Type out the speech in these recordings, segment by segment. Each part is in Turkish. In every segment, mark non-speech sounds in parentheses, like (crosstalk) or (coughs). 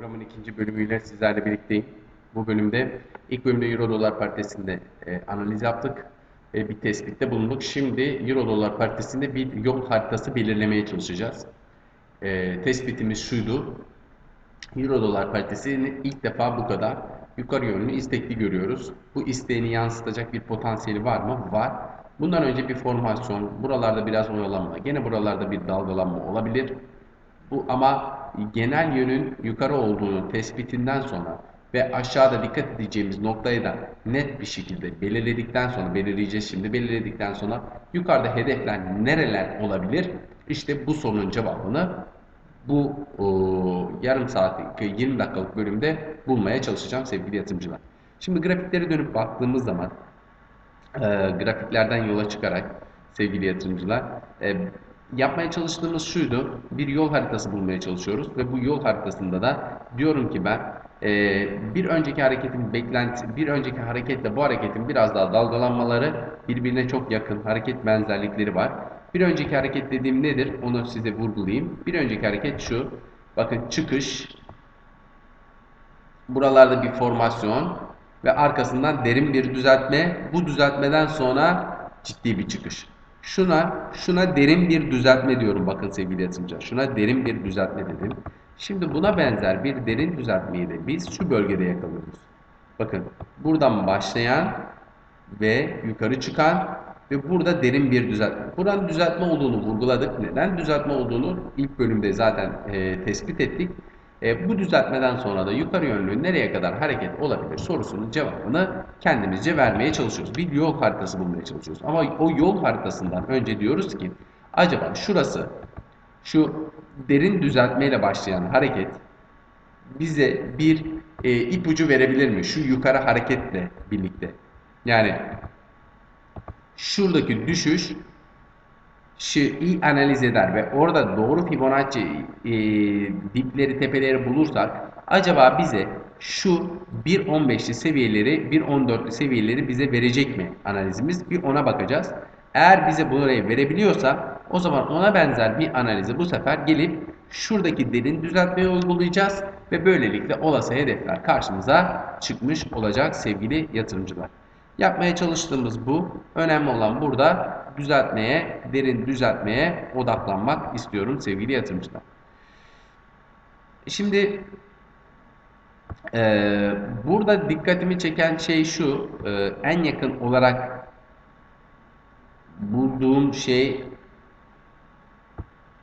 Programın ikinci bölümüyle sizlerle birlikteyim. Bu bölümde ilk bölümde Euro dolar paritesinde e, analiz yaptık. E, bir tespitte bulunduk. Şimdi Euro dolar paritesinde bir yol haritası belirlemeye çalışacağız. E, tespitimiz şuydu. Euro dolar paritesini ilk defa bu kadar yukarı yönlü istekli görüyoruz. Bu isteğini yansıtacak bir potansiyeli var mı? Var. Bundan önce bir formasyon, buralarda biraz oyalanma, gene buralarda bir dalgalanma olabilir. Bu ama genel yönün yukarı olduğunu tespitinden sonra ve aşağıda dikkat edeceğimiz noktayı da net bir şekilde belirledikten sonra belirleyeceğiz şimdi belirledikten sonra yukarıda hedefler nereler olabilir? İşte bu sorunun cevabını bu o, yarım saatlik 20 dakikalık bölümde bulmaya çalışacağım sevgili yatırımcılar. Şimdi grafiklere dönüp baktığımız zaman e, grafiklerden yola çıkarak sevgili yatırımcılar e, yapmaya çalıştığımız şuydu. Bir yol haritası bulmaya çalışıyoruz ve bu yol haritasında da diyorum ki ben e, bir önceki hareketin beklenti, bir önceki hareketle bu hareketin biraz daha dalgalanmaları birbirine çok yakın hareket benzerlikleri var. Bir önceki hareket dediğim nedir? Onu size vurgulayayım. Bir önceki hareket şu. Bakın çıkış. Buralarda bir formasyon ve arkasından derin bir düzeltme. Bu düzeltmeden sonra ciddi bir çıkış. Şuna, şuna derin bir düzeltme diyorum bakın sevgili yatırımcılar. Şuna derin bir düzeltme dedim. Şimdi buna benzer bir derin düzeltmeyi de biz şu bölgede yakalıyoruz. Bakın buradan başlayan ve yukarı çıkan ve burada derin bir düzeltme. Buranın düzeltme olduğunu vurguladık. Neden düzeltme olduğunu ilk bölümde zaten e, tespit ettik. E, bu düzeltmeden sonra da yukarı yönlü nereye kadar hareket olabilir sorusunun cevabını kendimizce vermeye çalışıyoruz. Bir yol haritası bulmaya çalışıyoruz. Ama o yol haritasından önce diyoruz ki acaba şurası şu derin düzeltmeyle başlayan hareket bize bir e, ipucu verebilir mi? Şu yukarı hareketle birlikte. Yani şuradaki düşüş iyi analiz eder ve orada doğru Fibonacci e, dipleri tepeleri bulursak acaba bize şu 1.15'li seviyeleri 1.14'lü seviyeleri bize verecek mi analizimiz bir ona bakacağız. Eğer bize burayı verebiliyorsa o zaman ona benzer bir analizi bu sefer gelip şuradaki derin düzeltmeyi uygulayacağız ve böylelikle olası hedefler karşımıza çıkmış olacak sevgili yatırımcılar. Yapmaya çalıştığımız bu. Önemli olan burada düzeltmeye, derin düzeltmeye odaklanmak istiyorum sevgili yatırımcılar. Şimdi e, burada dikkatimi çeken şey şu. E, en yakın olarak bulduğum şey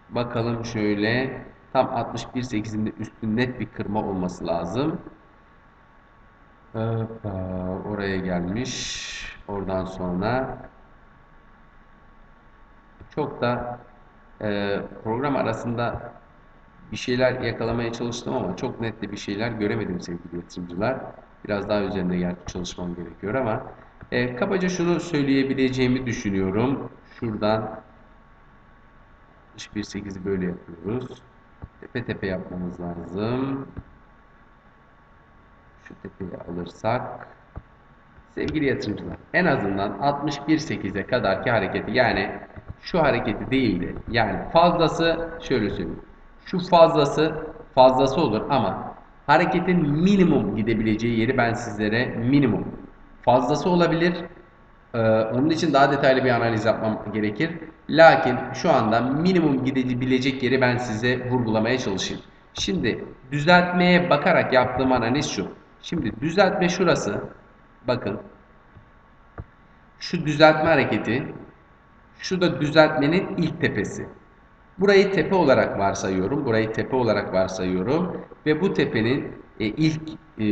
bakalım şöyle tam 61.8'in de üstü net bir kırma olması lazım. Hoppa, oraya gelmiş. Oradan sonra çok da e, program arasında bir şeyler yakalamaya çalıştım ama çok net bir şeyler göremedim sevgili yatırımcılar. Biraz daha üzerinde gerçi çalışmam gerekiyor ama e, kabaca şunu söyleyebileceğimi düşünüyorum. Şuradan 61.8'i böyle yapıyoruz. Tepe tepe yapmamız lazım. Şu tepeyi alırsak sevgili yatırımcılar en azından 61.8'e kadarki hareketi yani şu hareketi değildi. Yani fazlası şöyle söyleyeyim. Şu fazlası fazlası olur ama hareketin minimum gidebileceği yeri ben sizlere minimum fazlası olabilir. Ee, onun için daha detaylı bir analiz yapmam gerekir. Lakin şu anda minimum gidebilecek yeri ben size vurgulamaya çalışayım. Şimdi düzeltmeye bakarak yaptığım analiz şu. Şimdi düzeltme şurası. Bakın. Şu düzeltme hareketi. Şu da düzeltmenin ilk tepesi. Burayı tepe olarak varsayıyorum. Burayı tepe olarak varsayıyorum. Ve bu tepenin e, ilk e,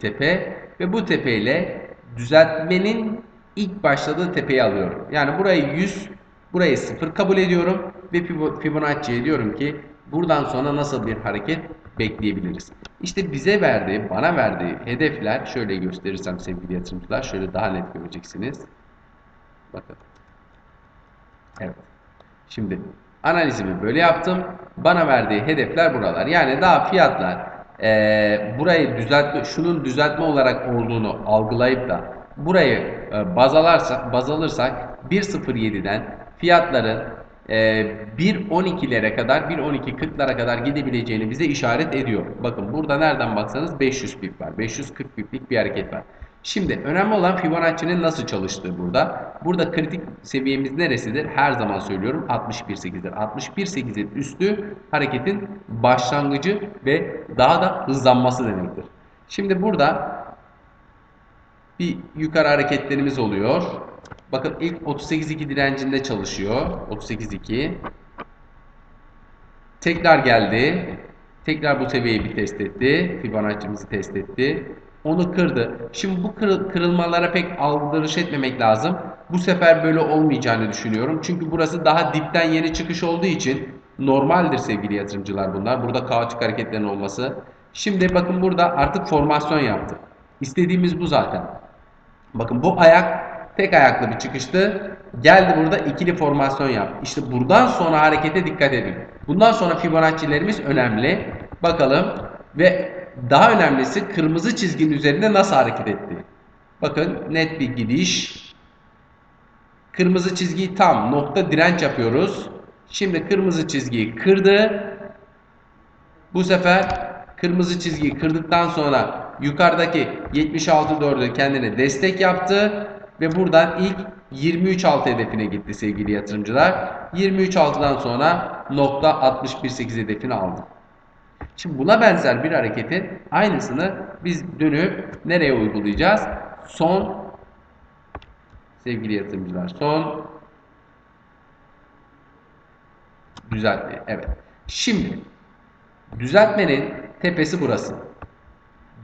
tepe ve bu tepeyle düzeltmenin ilk başladığı tepeyi alıyorum. Yani burayı 100, burayı 0 kabul ediyorum ve Fibonacci'ye diyorum ki buradan sonra nasıl bir hareket bekleyebiliriz. İşte bize verdiği, bana verdiği hedefler şöyle gösterirsem sevgili yatırımcılar şöyle daha net göreceksiniz. Bakın. Evet. Şimdi analizimi böyle yaptım. Bana verdiği hedefler buralar. Yani daha fiyatlar e, burayı düzeltme, şunun düzeltme olarak olduğunu algılayıp da burayı e, baz, alarsak, baz alırsak 1.07'den fiyatların 1.12'lere kadar 1.12.40'lara kadar gidebileceğini bize işaret ediyor. Bakın burada nereden baksanız 500 pip var. 540 piplik bir hareket var. Şimdi önemli olan Fibonacci'nin nasıl çalıştığı burada. Burada kritik seviyemiz neresidir? Her zaman söylüyorum 61.8'dir. 61.8'in üstü hareketin başlangıcı ve daha da hızlanması demektir. Şimdi burada bir yukarı hareketlerimiz oluyor. Bakın ilk 38.2 direncinde çalışıyor. 38.2 Tekrar geldi. Tekrar bu seviyeyi bir test etti. Fibonacci'mizi test etti. Onu kırdı. Şimdi bu kırıl- kırılmalara pek aldırış etmemek lazım. Bu sefer böyle olmayacağını düşünüyorum. Çünkü burası daha dipten yeni çıkış olduğu için normaldir sevgili yatırımcılar bunlar. Burada kaotik hareketlerin olması. Şimdi bakın burada artık formasyon yaptı. İstediğimiz bu zaten. Bakın bu ayak tek ayaklı bir çıkıştı. Geldi burada ikili formasyon yaptı. İşte buradan sonra harekete dikkat edin. Bundan sonra Fibonacci'lerimiz önemli. Bakalım ve daha önemlisi kırmızı çizginin üzerinde nasıl hareket etti. Bakın net bir gidiş. Kırmızı çizgiyi tam nokta direnç yapıyoruz. Şimdi kırmızı çizgiyi kırdı. Bu sefer kırmızı çizgiyi kırdıktan sonra yukarıdaki 76.4'ü kendine destek yaptı ve buradan ilk 23.6 hedefine gitti sevgili yatırımcılar. 23.6'dan sonra nokta 61.8 hedefini aldı. Şimdi buna benzer bir hareketin aynısını biz dönüp nereye uygulayacağız? Son sevgili yatırımcılar son düzeltme. Evet. Şimdi düzeltmenin tepesi burası.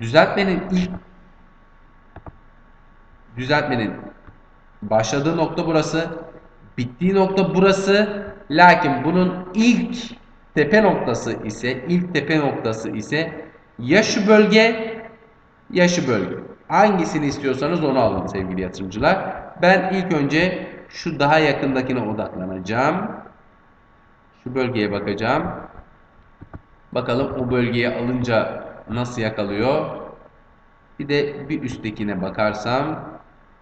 Düzeltmenin ilk düzeltmenin başladığı nokta burası. Bittiği nokta burası. Lakin bunun ilk tepe noktası ise ilk tepe noktası ise ya şu bölge ya şu bölge. Hangisini istiyorsanız onu alın sevgili yatırımcılar. Ben ilk önce şu daha yakındakine odaklanacağım. Şu bölgeye bakacağım. Bakalım o bölgeye alınca nasıl yakalıyor. Bir de bir üsttekine bakarsam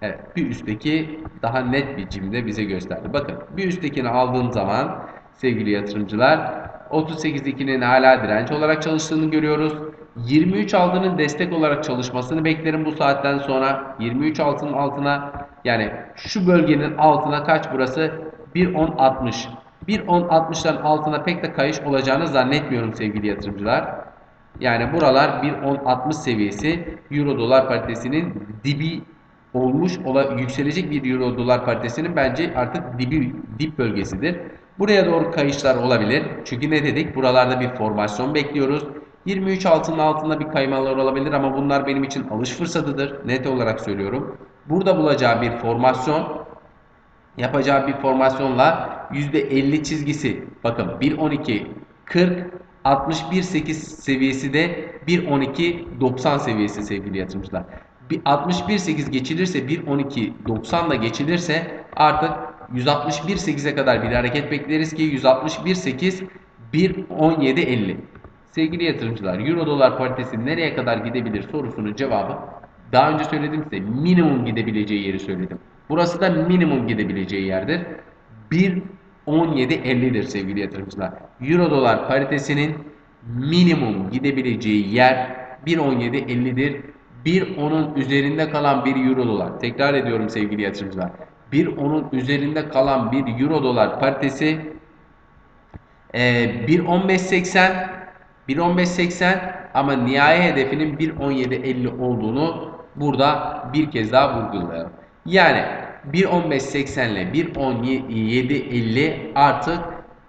evet bir üstteki daha net bir biçimde bize gösterdi. Bakın bir üsttekini aldığım zaman sevgili yatırımcılar 38'dekinin hala direnç olarak çalıştığını görüyoruz. 23 altının destek olarak çalışmasını beklerim bu saatten sonra. 23 altının altına yani şu bölgenin altına kaç burası? 1.10.60. 1.10.60'ların altına pek de kayış olacağını zannetmiyorum sevgili yatırımcılar. Yani buralar 1.10.60 seviyesi Euro dolar paritesinin dibi olmuş ola yükselecek bir Euro dolar paritesinin bence artık dibi dip bölgesidir. Buraya doğru kayışlar olabilir. Çünkü ne dedik? Buralarda bir formasyon bekliyoruz. 23 altının altında bir kaymalar olabilir ama bunlar benim için alış fırsatıdır. Net olarak söylüyorum. Burada bulacağı bir formasyon yapacağı bir formasyonla %50 çizgisi bakın 1.12 40 61.8 seviyesi de 1.12 90 seviyesi sevgili yatırımcılar. Bir 61.8 geçilirse 1.12 90 da geçilirse artık 161.8'e kadar bir hareket bekleriz ki 161.8 1.17.50. Sevgili yatırımcılar Euro dolar paritesi nereye kadar gidebilir sorusunun cevabı daha önce söyledim size minimum gidebileceği yeri söyledim. Burası da minimum gidebileceği yerdir. 1.17.50'dir sevgili yatırımcılar. Euro dolar paritesinin minimum gidebileceği yer 1.17.50'dir. 1.10'un üzerinde kalan bir euro dolar. Tekrar ediyorum sevgili yatırımcılar. 1.10'un üzerinde kalan bir euro dolar paritesi e, 1.15.80 1.15.80 ama nihai hedefinin 1.17.50 olduğunu burada bir kez daha vurgulayalım. Yani 1.15.80 ile 1.17.50 artık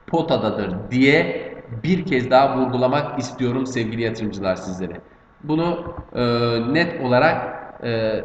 potadadır diye bir kez daha vurgulamak istiyorum sevgili yatırımcılar sizlere. Bunu e, net olarak e,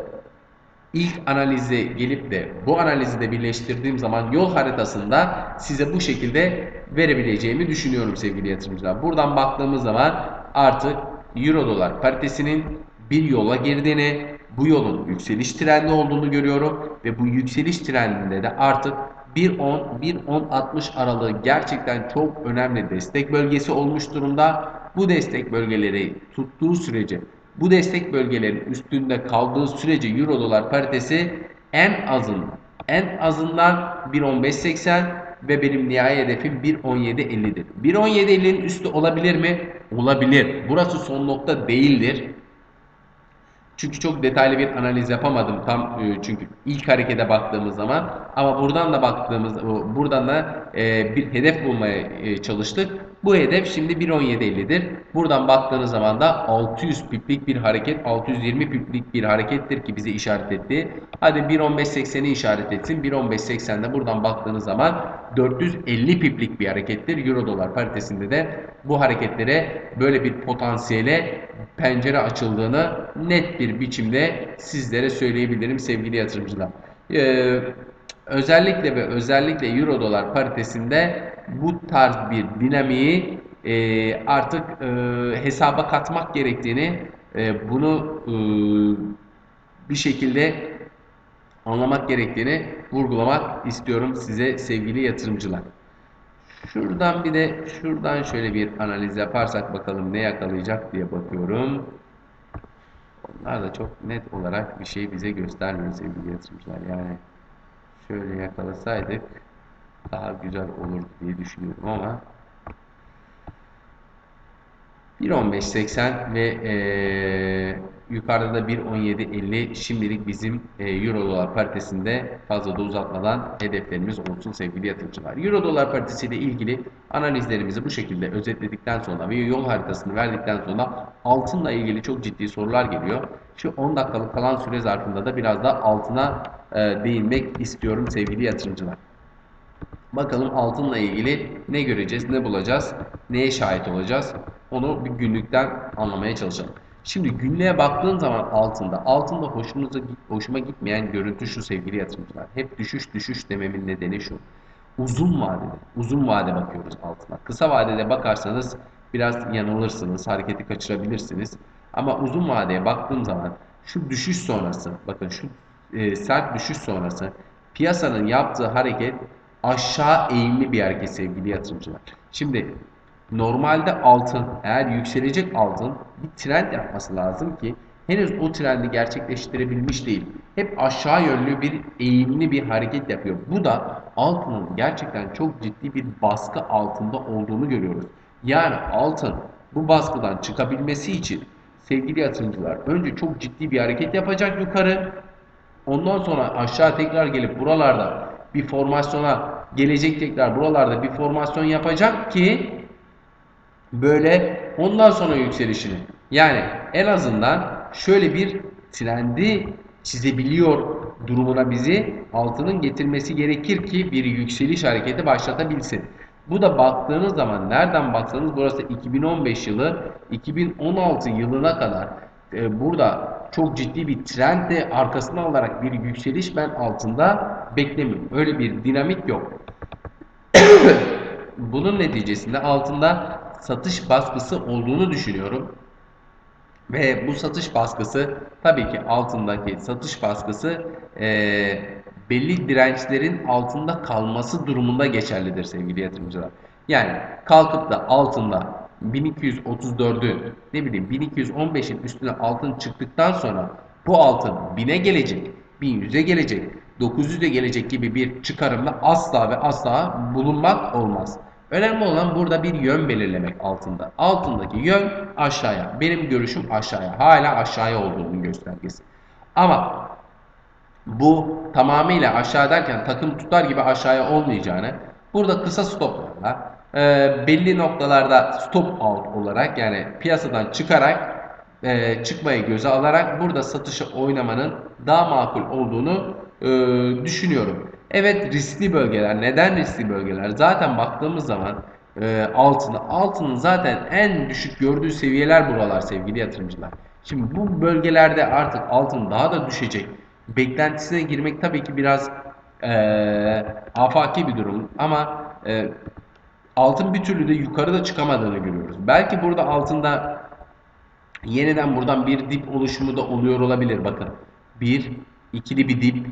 ilk analize gelip de bu analizi de birleştirdiğim zaman yol haritasında size bu şekilde verebileceğimi düşünüyorum sevgili yatırımcılar. Buradan baktığımız zaman artık Euro dolar paritesinin bir yola girdiğini, bu yolun yükseliş trendi olduğunu görüyorum ve bu yükseliş trendinde de artık 1.10-1.10.60 aralığı gerçekten çok önemli destek bölgesi olmuş durumda. Bu destek bölgeleri tuttuğu sürece, bu destek bölgelerin üstünde kaldığı sürece Euro dolar paritesi en azından en azından 1.15.80 ve benim nihai hedefim 1.17.50'dir. 1.17.50'nin üstü olabilir mi? Olabilir. Burası son nokta değildir. Çünkü çok detaylı bir analiz yapamadım tam e, çünkü ilk harekete baktığımız zaman ama buradan da baktığımız buradan da e, bir hedef bulmaya e, çalıştık. Bu hedef şimdi 1.17.50'dir. Buradan baktığınız zaman da 600 piplik bir hareket, 620 piplik bir harekettir ki bize işaret etti. Hadi 1.15.80'i işaret etsin. 1.15.80'de buradan baktığınız zaman 450 piplik bir harekettir. Euro dolar paritesinde de bu hareketlere böyle bir potansiyele pencere açıldığını net bir biçimde sizlere söyleyebilirim sevgili yatırımcılar. Ee, özellikle ve özellikle Euro dolar paritesinde bu tarz bir dinamiği e, artık e, hesaba katmak gerektiğini e, bunu e, bir şekilde anlamak gerektiğini vurgulamak istiyorum size sevgili yatırımcılar. Şuradan bir de şuradan şöyle bir analiz yaparsak bakalım ne yakalayacak diye bakıyorum. Onlar da çok net olarak bir şey bize göstermiyor sevgili yatırımcılar. Yani şöyle yakalasaydık daha güzel olur diye düşünüyorum ama 1.15.80 ve eee, yukarıda da 1.17.50 şimdilik bizim eee, Euro dolar paritesinde fazla da uzatmadan hedeflerimiz olsun sevgili yatırımcılar. Euro dolar paritesiyle ilgili analizlerimizi bu şekilde özetledikten sonra ve yol haritasını verdikten sonra altınla ilgili çok ciddi sorular geliyor. Şu 10 dakikalık kalan süre zarfında da biraz da altına eee, değinmek istiyorum sevgili yatırımcılar. Bakalım altınla ilgili ne göreceğiz, ne bulacağız, neye şahit olacağız. Onu bir günlükten anlamaya çalışalım. Şimdi günlüğe baktığın zaman altında, altında hoşunuza hoşuma gitmeyen görüntü şu sevgili yatırımcılar. Hep düşüş düşüş dememin nedeni şu. Uzun vadede, uzun vade bakıyoruz altına. Kısa vadede bakarsanız biraz yanılırsınız, hareketi kaçırabilirsiniz. Ama uzun vadeye baktığım zaman şu düşüş sonrası, bakın şu e, sert düşüş sonrası piyasanın yaptığı hareket aşağı eğimli bir hareket sevgili yatırımcılar. Şimdi normalde altın eğer yükselecek altın bir trend yapması lazım ki henüz o trendi gerçekleştirebilmiş değil. Hep aşağı yönlü bir eğimli bir hareket yapıyor. Bu da altının gerçekten çok ciddi bir baskı altında olduğunu görüyoruz. Yani altın bu baskıdan çıkabilmesi için sevgili yatırımcılar önce çok ciddi bir hareket yapacak yukarı. Ondan sonra aşağı tekrar gelip buralarda bir formasyona gelecek tekrar buralarda bir formasyon yapacak ki böyle ondan sonra yükselişini yani en azından şöyle bir trendi çizebiliyor durumuna bizi altının getirmesi gerekir ki bir yükseliş hareketi başlatabilsin. Bu da baktığınız zaman nereden baksanız burası 2015 yılı 2016 yılına kadar e, burada çok ciddi bir trend de arkasına alarak bir yükseliş ben altında beklemiyorum. Öyle bir dinamik yok. (coughs) Bunun neticesinde altında satış baskısı olduğunu düşünüyorum. Ve bu satış baskısı tabii ki altındaki satış baskısı eee, belli dirençlerin altında kalması durumunda geçerlidir sevgili yatırımcılar. Yani kalkıp da altında 1234'ü ne bileyim 1215'in üstüne altın çıktıktan sonra bu altın 1000'e gelecek, 1100'e gelecek, 900'e gelecek gibi bir çıkarımda asla ve asla bulunmak olmaz. Önemli olan burada bir yön belirlemek altında. Altındaki yön aşağıya. Benim görüşüm aşağıya. Hala aşağıya olduğunun göstergesi. Ama bu tamamıyla aşağı derken takım tutar gibi aşağıya olmayacağını burada kısa stoplarla e, belli noktalarda stop out olarak yani piyasadan çıkarak e, çıkmayı göze alarak burada satışı oynamanın daha makul olduğunu e, düşünüyorum. Evet riskli bölgeler. Neden riskli bölgeler? Zaten baktığımız zaman e, altını, altının zaten en düşük gördüğü seviyeler buralar sevgili yatırımcılar. Şimdi bu bölgelerde artık altın daha da düşecek. Beklentisine girmek tabii ki biraz e, afaki bir durum ama e, altın bir türlü de yukarıda çıkamadığını görüyoruz. Belki burada altında yeniden buradan bir dip oluşumu da oluyor olabilir. Bakın bir ikili bir dip.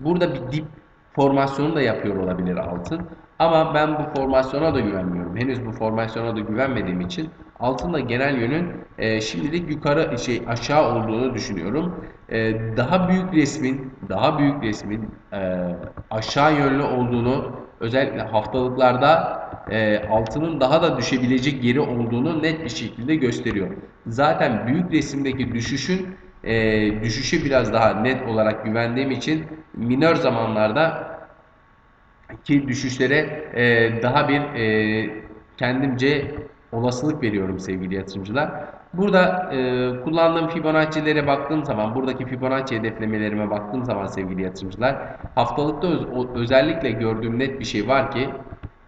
Burada bir dip formasyonu da yapıyor olabilir altın. Ama ben bu formasyona da güvenmiyorum. Henüz bu formasyona da güvenmediğim için altında genel yönün e, şimdilik yukarı şey aşağı olduğunu düşünüyorum. E, daha büyük resmin daha büyük resmin e, aşağı yönlü olduğunu Özellikle haftalıklarda e, altının daha da düşebilecek yeri olduğunu net bir şekilde gösteriyor. Zaten büyük resimdeki düşüşün e, düşüşe biraz daha net olarak güvendiğim için minör zamanlarda ki düşüşlere e, daha bir e, kendimce olasılık veriyorum sevgili yatırımcılar. Burada e, kullandığım Fibonacci'lere baktığım zaman, buradaki Fibonacci hedeflemelerime baktığım zaman sevgili yatırımcılar, haftalıkta öz- özellikle gördüğüm net bir şey var ki,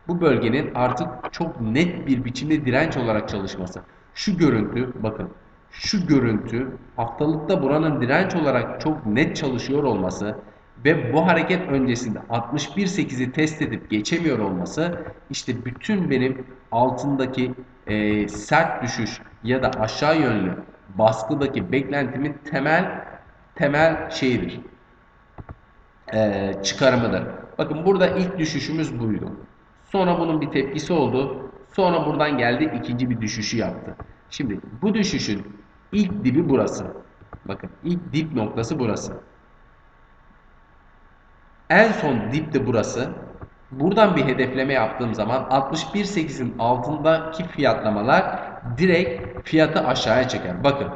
bu bölgenin artık çok net bir biçimde direnç olarak çalışması. Şu görüntü, bakın, şu görüntü haftalıkta buranın direnç olarak çok net çalışıyor olması ve bu hareket öncesinde 61.8'i test edip geçemiyor olması işte bütün benim altındaki e, sert düşüş ya da aşağı yönlü baskıdaki beklentimin temel temel şeyidir. E, çıkarımıdır. Bakın burada ilk düşüşümüz buydu. Sonra bunun bir tepkisi oldu. Sonra buradan geldi ikinci bir düşüşü yaptı. Şimdi bu düşüşün ilk dibi burası. Bakın ilk dip noktası burası. En son dip de burası. Buradan bir hedefleme yaptığım zaman 61.8'in altındaki fiyatlamalar direkt fiyatı aşağıya çeker. Bakın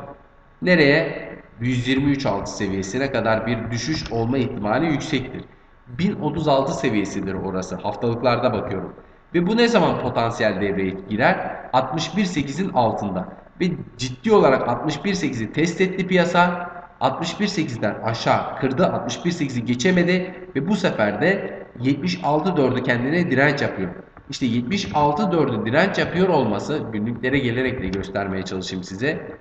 nereye? 123.6 seviyesine kadar bir düşüş olma ihtimali yüksektir. 1036 seviyesidir orası. Haftalıklarda bakıyorum. Ve bu ne zaman potansiyel devreye girer? 61.8'in altında. Ve ciddi olarak 61.8'i test etti piyasa. 61.8'den aşağı kırdı. 61.8'i geçemedi. Ve bu sefer de 76.4'ü kendine direnç yapıyor. İşte 76.4'ü direnç yapıyor olması günlüklere gelerek de göstermeye çalışayım size.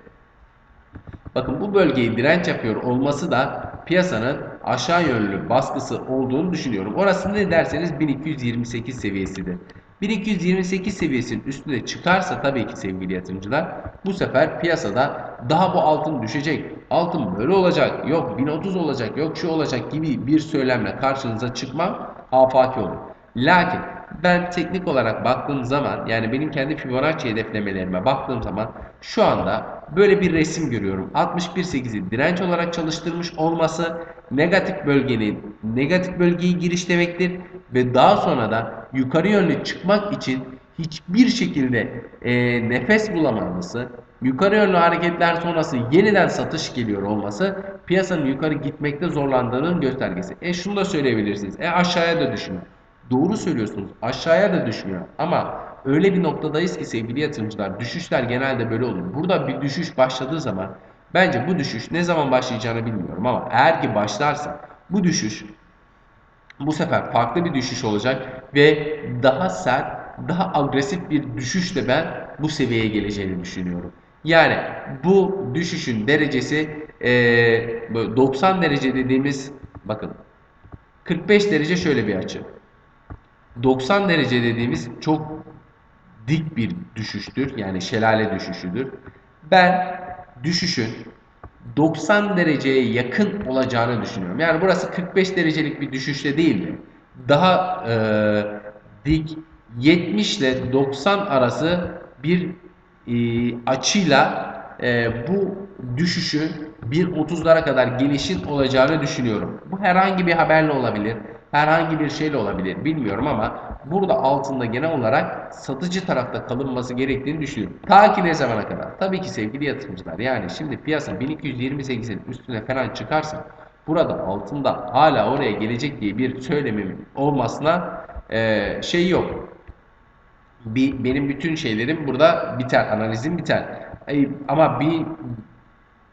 Bakın bu bölgeyi direnç yapıyor olması da piyasanın aşağı yönlü baskısı olduğunu düşünüyorum. Orası ne derseniz 1228 seviyesidir. 1228 seviyesinin üstüne çıkarsa tabii ki sevgili yatırımcılar bu sefer piyasada daha bu altın düşecek. Altın böyle olacak. Yok 1030 olacak. Yok şu olacak gibi bir söylemle karşınıza çıkmam afaki olur. Lakin ben teknik olarak baktığım zaman yani benim kendi Fibonacci hedeflemelerime baktığım zaman şu anda böyle bir resim görüyorum. 61.8'i direnç olarak çalıştırmış olması negatif bölgenin negatif bölgeyi giriş demektir ve daha sonra da yukarı yönlü çıkmak için hiçbir şekilde e, nefes bulamaması, yukarı yönlü hareketler sonrası yeniden satış geliyor olması piyasanın yukarı gitmekte zorlandığının göstergesi. E şunu da söyleyebilirsiniz. E aşağıya da düşmüyor. Doğru söylüyorsunuz. Aşağıya da düşmüyor. Ama öyle bir noktadayız ki sevgili yatırımcılar düşüşler genelde böyle olur. Burada bir düşüş başladığı zaman bence bu düşüş ne zaman başlayacağını bilmiyorum ama eğer ki başlarsa bu düşüş bu sefer farklı bir düşüş olacak ve daha sert, daha agresif bir düşüşle ben bu seviyeye geleceğini düşünüyorum. Yani bu düşüşün derecesi eee, böyle 90 derece dediğimiz bakın 45 derece şöyle bir açı. 90 derece dediğimiz çok dik bir düşüştür. Yani şelale düşüşüdür. Ben düşüşün 90 dereceye yakın olacağını düşünüyorum. Yani burası 45 derecelik bir düşüşle değil de daha e, dik 70 ile 90 arası bir e, açıyla e, bu düşüşün 1.30'lara kadar gelişin olacağını düşünüyorum. Bu herhangi bir haberle olabilir, herhangi bir şeyle olabilir bilmiyorum ama burada altında genel olarak satıcı tarafta kalınması gerektiğini düşünüyorum. Ta ki ne zamana kadar? Tabii ki sevgili yatırımcılar yani şimdi piyasa 1228'in üstüne falan çıkarsa burada altında hala oraya gelecek diye bir söylemim olmasına e, şey yok bir, benim bütün şeylerim burada biter, analizim biter. Ay, ama bir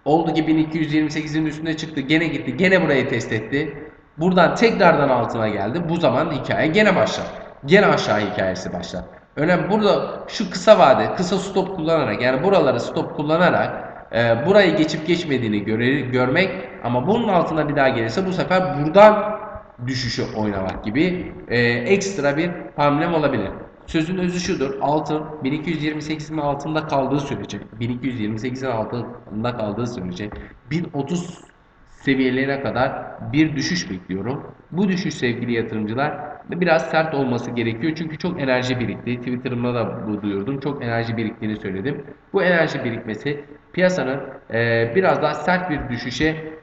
oldu ki 1228'in üstüne çıktı, gene gitti, gene burayı test etti. Buradan tekrardan altına geldi. Bu zaman hikaye gene başlar. Gene aşağı hikayesi başlar. Önemli burada şu kısa vade, kısa stop kullanarak yani buraları stop kullanarak e, burayı geçip geçmediğini göre, görmek ama bunun altına bir daha gelirse bu sefer buradan düşüşü oynamak gibi e, ekstra bir hamlem olabilir. Sözün özü şudur. Altın 1228'in altında kaldığı sürece 1228'in altında kaldığı sürece 1030 seviyelerine kadar bir düşüş bekliyorum. Bu düşüş sevgili yatırımcılar biraz sert olması gerekiyor. Çünkü çok enerji birikti. Twitter'ımda da bu duyurdum. Çok enerji biriktiğini söyledim. Bu enerji birikmesi piyasanın e, biraz daha sert bir düşüşe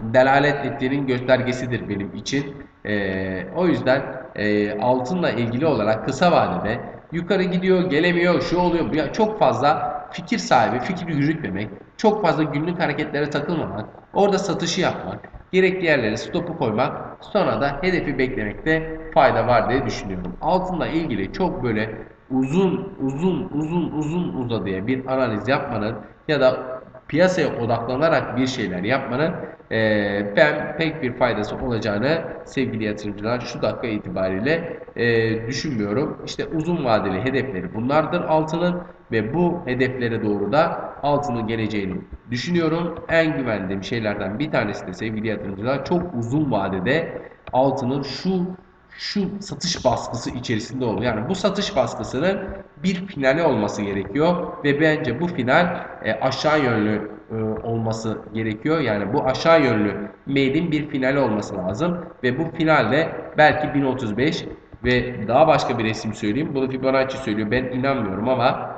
delalet ettiğinin göstergesidir benim için. Ee, o yüzden e, altınla ilgili olarak kısa vadede yukarı gidiyor, gelemiyor, şu oluyor. Çok fazla fikir sahibi, fikir yürütmemek, çok fazla günlük hareketlere takılmamak, orada satışı yapmak, gerekli yerlere stopu koymak, sonra da hedefi beklemekte fayda var diye düşünüyorum. Altınla ilgili çok böyle uzun uzun uzun uzun uzadıya bir analiz yapmanın ya da piyasaya odaklanarak bir şeyler yapmanın e, ben pek bir faydası olacağını sevgili yatırımcılar şu dakika itibariyle e, düşünmüyorum. İşte uzun vadeli hedefleri bunlardır altının ve bu hedeflere doğru da altının geleceğini düşünüyorum. En güvendiğim şeylerden bir tanesi de sevgili yatırımcılar çok uzun vadede altının şu şu satış baskısı içerisinde oluyor. Yani bu satış baskısının bir finali olması gerekiyor ve bence bu final e, aşağı yönlü e, olması gerekiyor. Yani bu aşağı yönlü mailin bir finali olması lazım ve bu finalde belki 1035 ve daha başka bir resim söyleyeyim. Bunu Fibonacci söylüyor. Ben inanmıyorum ama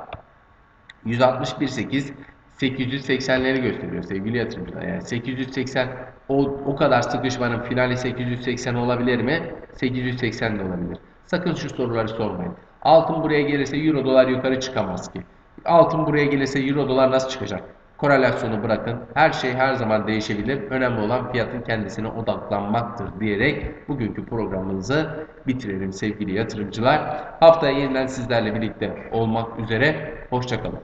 161.8 880'leri gösteriyor sevgili yatırımcılar. Yani 880 o, o kadar sıkışmanın finali 880 olabilir mi? 880 de olabilir. Sakın şu soruları sormayın. Altın buraya gelirse euro dolar yukarı çıkamaz ki. Altın buraya gelirse euro dolar nasıl çıkacak? Korelasyonu bırakın. Her şey her zaman değişebilir. Önemli olan fiyatın kendisine odaklanmaktır diyerek bugünkü programımızı bitirelim sevgili yatırımcılar. Haftaya yeniden sizlerle birlikte olmak üzere. Hoşçakalın.